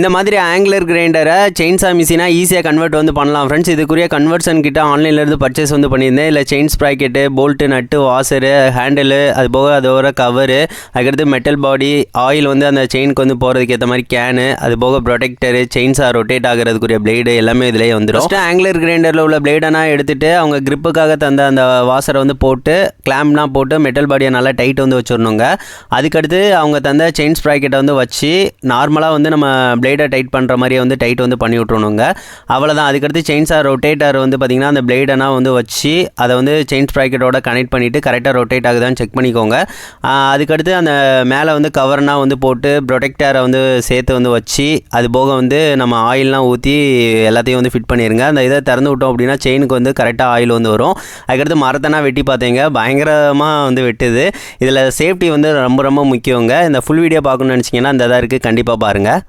இந்த மாதிரி ஆங்கிலர் கிரைண்டரை செயின்ஸா மிஷினாக ஈஸியாக கன்வெர்ட் வந்து பண்ணலாம் ஃப்ரெண்ட்ஸ் இதுக்குரிய கன்வர்ஷன் கிட்ட ஆன்லைன்லேருந்து பர்ச்சேஸ் வந்து பண்ணியிருந்தேன். இல்லை chain sprocket bolt nut washer handle அது போக அதோட கவரு அதுக்கடுத்து மெட்டல் பாடி ஆயில் வந்து அந்த செயினுக்கு வந்து போகிறதுக்கு ஏற்ற மாதிரி கேனு அது போக ப்ரொடெக்டரு செயின்ஸாக ரொட்டேட் ஆகிறதுக்குரிய பிளேடு எல்லாமே இதிலே வந்துடும் ஃபஸ்ட்டு ஆங்கிலர் கிரைண்டரில் உள்ள பிளேடனா எடுத்துட்டு அவங்க கிரிப்புக்காக தந்த அந்த வாசரை வந்து போட்டு கிளாம்ப்லாம் போட்டு மெட்டல் பாடியை நல்லா டைட் வந்து வச்சிடணுங்க. அதுக்கடுத்து அவங்க தந்த செயின் ஸ்ப்ராக்கெட்டை வந்து வச்சு நார்மலாக வந்து நம்ம பிளேடை டைட் பண்ணுற மாதிரியே வந்து டைட் வந்து பண்ணி விட்ருணுங்க அவ்வளோதான் அதுக்கடுத்து செயின்ஸாக ரொட்டேட்டர் வந்து பார்த்திங்கன்னா அந்த பிளேடெல்லாம் வந்து வச்சு அதை வந்து செயின் ப்ராக்கெட்டோட கனெக்ட் பண்ணிவிட்டு கரெக்டாக ரொட்டேட் ஆகுதான்னு செக் பண்ணிக்கோங்க. அதுக்கடுத்து அந்த மேலே வந்து கவர்னால் வந்து போட்டு ப்ரொடெக்டரை வந்து சேர்த்து வந்து வச்சு அது போக வந்து நம்ம ஆயிலெலாம் ஊற்றி எல்லாத்தையும் வந்து ஃபிட் பண்ணிடுங்க அந்த இதை திறந்து விட்டோம் அப்படின்னா செயினுக்கு வந்து கரெக்டாக ஆயில் வந்து வரும். அதுக்கடுத்து மரத்தனா வெட்டி பார்த்தீங்க பயங்கரமாக வந்து வெட்டுது. இதில் சேஃப்டி வந்து ரொம்ப ரொம்ப முக்கியங்க. இந்த ஃபுல் வீடியோ பார்க்கணும்னு நினச்சிங்கன்னா அந்த இதாக இருக்குது கண்டிப்பாக பாருங்கள்